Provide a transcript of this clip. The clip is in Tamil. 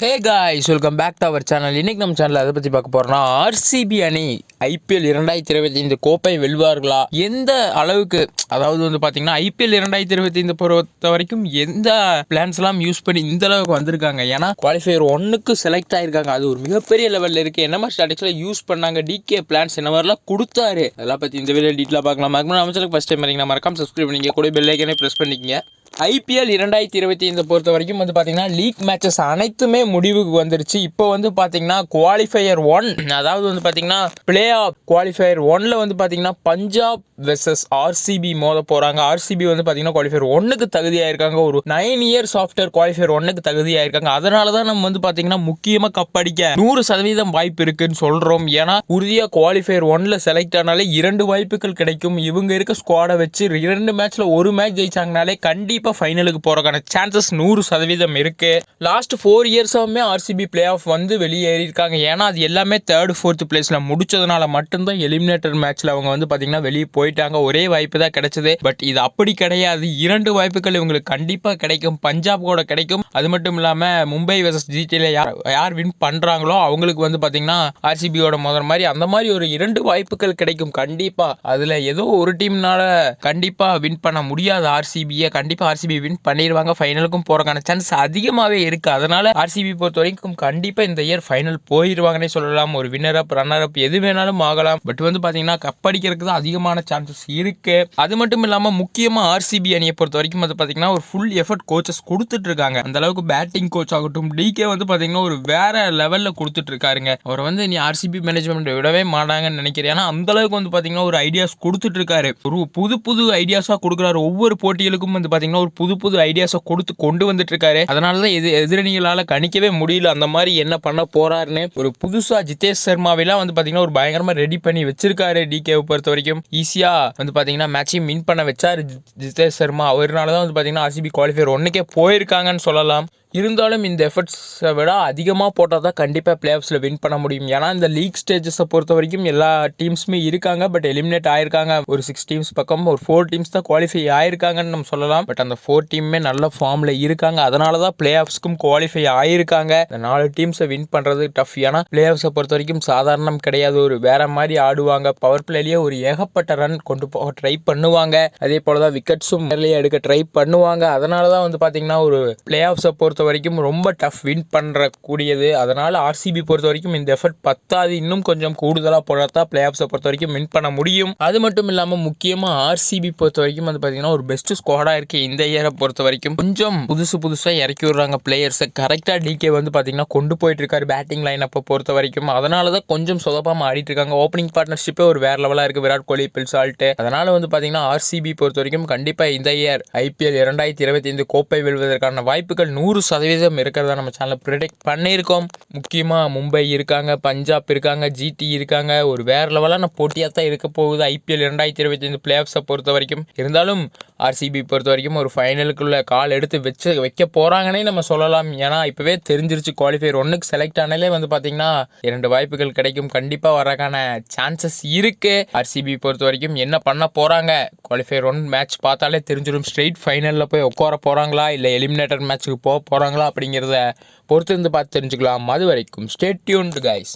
Hey guys welcome back to our channel இன்றைக்கி நம்ம சேனல் அதை பற்றி பார்க்க போகிறோம்னா ஆர்சிபி அணி ஐபிஎல் இரண்டாயிரத்தி இருபத்தி ஐந்து கோப்பை வெல்வார்களா? எந்த அளவுக்கு அதாவது வந்து பார்த்தீங்கன்னா ஐபிஎல் இரண்டாயிரத்தி இருபத்தி ஐந்து பொறுத்த வரைக்கும் எந்த பிளான்ஸ்லாம் யூஸ் பண்ணி இந்த அளவுக்கு வந்திருக்காங்க? ஏன்னா குவாலிஃபையர் ஒன்றுக்கு செலக்ட் ஆகிருக்காங்க அது ஒரு மிகப்பெரிய லெவலில் இருக்குது என்ன மாதிரி ஸ்ட்ராட்டஜியில் யூஸ் பண்ணாங்க? டிகே பிளான்ஸ் என்ன மாதிரிலாம் கொடுத்தாரு? அதெல்லாம் பற்றி இந்த வீடியோ டீட்டெயிலாக பார்க்கலாம். அதுக்கு அமைச்சருக்கு ஃபஸ்ட் டைம் வரீங்கன்னா மறக்காம சப்ஸ்கிரைப் பண்ணிங்க கூட பெல்லைக்கனே ப்ரெஸ் பண்ணிக்கங்க. ஐபிஎல் இரண்டாயிரத்தி இருபத்தி ஐந்து பொறுத்த வரைக்கும் வந்து பார்த்தீங்கன்னா லீக் மேட்சஸ் அனைத்துமே முடிவுக்கு வந்துருச்சு. இப்போ வந்து பார்த்தீங்கன்னா குவாலிஃபையர் ஒன் அதாவது வந்து பார்த்தீங்கன்னா பிளே ஆஃப் குவாலிஃபையர் ஒன்ல வந்து பார்த்திங்கன்னா பஞ்சாப் வெர்சஸ் ஆர்சிபி மோத போகிறாங்க ஆர்சிபி வந்து பார்த்தீங்கன்னா குவாலிஃபையர் ஒன்னுக்கு தகுதியாயிருக்காங்க. ஒரு நைன் இயர்ஸ் ஆஃப்டர் குவாலிஃபையர் ஒன்னுக்கு தகுதியாயிருக்காங்க. அதனால தான் நம்ம வந்து பார்த்திங்கன்னா முக்கியமாக கப்படிக்க நூறு சதவீதம் வாய்ப்பு இருக்குன்னு சொல்கிறோம் ஏன்னா உறுதியாக குவாலிஃபையர் ஒனில் செலக்ட் ஆனாலே இரண்டு வாய்ப்புகள் கிடைக்கும். இவங்க இருக்க ஸ்குவாடை வச்சு இரண்டு மேட்ச்சில் ஒரு மேட்ச் ஜெயிச்சாங்கனாலே கண்டிப்பாக ஃபைனலுக்கு போகிறக்கான சான்சஸ் நூறு சதவீதம் இருக்கு. லாஸ்ட் ஃபோர் இயர்ஸாவுமே ஆர்சிபி பிளே ஆஃப் வந்து வெளியேறியிருக்காங்க. ஏன்னா அது எல்லாமே தேர்ட் ஃபோர்த் பிளேஸில் முடிச்சதுனால மட்டும்தான் எலிமினேட்டர் மேட்ச்சில் அவங்க வந்து பார்த்தீங்கன்னா வெளியே போயிட்டாங்க. ஒரே வாய்ப்பு தான் கிடைச்சது. பட் இது அப்படி கிடையாது. இரண்டு வாய்ப்புகள் இவங்களுக்கு கண்டிப்பாக கிடைக்கும். பஞ்சாப் கூட கிடைக்கும். அது மட்டும் இல்லாமல் மும்பை வர்சஸ் ஜிடியில் யார் யார் வின் பண்ணுறாங்களோ அவங்களுக்கு வந்து பார்த்தீங்கன்னா ஆர்சிபியோட முதல் மாதிரி அந்த மாதிரி ஒரு இரண்டு வாய்ப்புகள் கிடைக்கும். கண்டிப்பாக அதில் ஏதோ ஒரு டீம்னால கண்டிப்பாக வின் பண்ண முடியாது ஆர்சிபியை கண்டிப்பாக ஆர்சிபி வின் பண்ணிடுவாங்க ஃபைனலுக்கும் போகிறக்கான சான்ஸ் அதிகமாகவே இருக்குது அதனால் ஆர்சிபி பொறுத்த வரைக்கும் கண்டிப்பாக இந்த இயர் ஃபைனல் போயிடுவாங்கன்னே சொல்லலாம். ஒரு வின்னர் அப் ரன்னர் அப் எது வேணாலும் ஆகலாம். பட் வந்து பார்த்தீங்கன்னா கப் அடிக்கிறதுக்கு தான் அதிகமான சான்சஸ் இருக்குது அது மட்டும் இல்லாமல் முக்கியமாக ஆர்சிபி அணியை பொறுத்த வரைக்கும் வந்து பார்த்தீங்கன்னா ஒரு ஃபுல் எஃபர்ட் கோச்சஸ் கொடுத்துட்டு இருக்காங்க. அந்த அளவுக்கு பேட்டிங் கோச் ஆகட்டும் டிகே வந்து பார்த்தீங்கன்னா ஒரு வேற லெவலில் கொடுத்துட்டு இருக்காருங்க. அவர் வந்து நீ ஆர்சிபி மேனேஜ்மெண்ட் விடவே மாட்டாங்கன்னு நினைக்கிறேன். ஏன்னா அந்த அளவுக்கு வந்து பார்த்தீங்கன்னா ஒரு ஐடியாஸ் கொடுத்துட்டு இருக்காரு. ஒரு புது புது ஐடியாஸாக கொடுக்குறாரு. ஒவ்வொரு போட்டிகளுக்கும் வந்து பார்த்தீங்கன்னா ஒரு புது புது ஐடியாஸை கொடுத்து கொண்டு வந்துட்டு இருக்காரு அதனால தான் எது எதிரணிகளால் கணிக்கவே முடியல. அந்த மாதிரி என்ன பண்ண போறாருன்னு ஒரு புதுசா ஜிதேஷ் சர்மாவெல்லாம் வந்து பார்த்தீங்கன்னா ஒரு பயங்கரமா ரெடி பண்ணி வச்சிருக்காரு டிகேவை பொறுத்த வரைக்கும். ஈஸியா வந்து பார்த்தீங்கன்னா மேட்சையும் வின் பண்ண வச்சாரு ஜிதேஷ் சர்மா. அவர்னால தான் வந்து பார்த்தீங்கன்னா ஆர்சிபி குவாலிஃபயர் ஒன்றுக்கே போயிருக்காங்கன்னு சொல்லலாம். இருந்தாலும் இந்த எஃபர்ட்ஸை விட அதிகமாக போட்டால் தான் கண்டிப்பாக பிளே ஆஃப்ஸில் வின் பண்ண முடியும். ஏன்னா இந்த லீக் ஸ்டேஜஸை பொறுத்த வரைக்கும் எல்லா டீம்ஸுமே இருக்காங்க. பட் எலிமினேட் ஆயிருக்காங்க. ஒரு சிக்ஸ் டீம்ஸ் பக்கம் ஒரு ஃபோர் டீம்ஸ் தான் குவாலிஃபை ஆயிருக்காங்கன்னு நம்ம சொல்லலாம். பட் அந்த ஃபோர் டீமுமே நல்ல ஃபார்மில் இருக்காங்க. அதனால தான் பிளே ஆஃப்ஸ்க்கும் குவாலிஃபை ஆயிருக்காங்க. இந்த நாலு டீம்ஸை வின் பண்ணுறது டஃப் ஏன்னா பிளே ஆஃப்ஸை பொறுத்த வரைக்கும் சாதாரணம் கிடையாது. ஒரு வேற மாதிரி ஆடுவாங்க. பவர் பிளேலேயே ஒரு ஏகப்பட்ட ரன் கொண்டு போக ட்ரை பண்ணுவாங்க. அதே போல தான் விக்கெட்ஸும் நேர்லேயே எடுக்க ட்ரை பண்ணுவாங்க. அதனால தான் வந்து பார்த்தீங்கன்னா ஒரு பிளே ஆஃப்ஸை பொறுத்த வரைக்கும் ரொம்ப டஃப் வின் பண்ணுற கூடியது அதனால் ஆர்சிபி பொறுத்த வரைக்கும் இந்த எஃபர்ட் பத்தாது. இன்னும் கொஞ்சம் கூடுதலாக போடாதான் பிளே ஆஃப்ஸை பொறுத்த வரைக்கும் வின் பண்ண முடியும். அது மட்டும் இல்லாமல் முக்கியமாக ஆர்சிபி பொறுத்த வரைக்கும் வந்து பார்த்தீங்கன்னா ஒரு பெஸ்ட் ஸ்குவாடாக இருக்குது இந்த இயரை பொறுத்த வரைக்கும் கொஞ்சம் புதுசு புதுசாக இறக்கி விடுறாங்க பிளேயர்ஸை கரெக்டாக டிகே வந்து பார்த்தீங்கன்னா கொண்டு போயிட்டு இருக்காரு பேட்டிங் லைன் அப்போ பொறுத்த வரைக்கும் அதனால தான் கொஞ்சம் சொதப்பாமல் ஆடிட்டு இருக்காங்க ஓப்பனிங் பார்ட்னர்ஷிப்பே ஒரு வேற லெவலாக இருக்குது விராட் கோலி பில்சால்ட்டு அதனால வந்து பார்த்தீங்கன்னா ஆர்சிபி பொறுத்த வரைக்கும் கண்டிப்பாக இந்த இயர் ஐபிஎல் இரண்டாயிரத்தி இருபத்தி ஐந்து கோப்பை வெல்வதற்கான வாய்ப்புகள் நூறு சதவீதம் இருக்கிறதா நம்ம சேனலில் ப்ரிடிக்ட் பண்ணியிருக்கோம். முக்கியமாக மும்பை இருக்காங்க பஞ்சாப் இருக்காங்க ஜிடி இருக்காங்க. ஒரு வேற லெவலான போட்டியாக தான் இருக்க போகுது. ஐபிஎல் இரண்டாயிரத்தி இருபத்தி ஐந்து பிளே ஆஃப்ஸை பொறுத்த வரைக்கும் இருந்தாலும் ஆர்சிபி பொறுத்த வரைக்கும் ஒரு ஃபைனலுக்குள்ள கால் எடுத்து வச்சு வைக்க போகிறாங்கன்னே நம்ம சொல்லலாம். ஏன்னா இப்போவே தெரிஞ்சிருச்சு குவாலிஃபையர் ஒன்றுக்கு செலக்ட் ஆனாலே வந்து பார்த்தீங்கன்னா இரண்டு வாய்ப்புகள் கிடைக்கும். கண்டிப்பாக வரக்கான சான்சஸ் இருக்குது ஆர்சிபி பொறுத்த வரைக்கும் என்ன பண்ண போகிறாங்க குவாலிஃபையர் ஒன் மேட்ச் பார்த்தாலே தெரிஞ்சிடும். ஸ்ட்ரெயிட் ஃபைனலில் போய் உட்கார போகிறாங்களா இல்லை எலிமினேட்டர் மேட்ச்சுக்கு போக போகிறாங்களா அப்படிங்கிறத பொறுத்து இருந்து பார்த்து தெரிஞ்சுக்கலாம். அது வரைக்கும் ஸ்டேட் டியூன்டு கைஸ்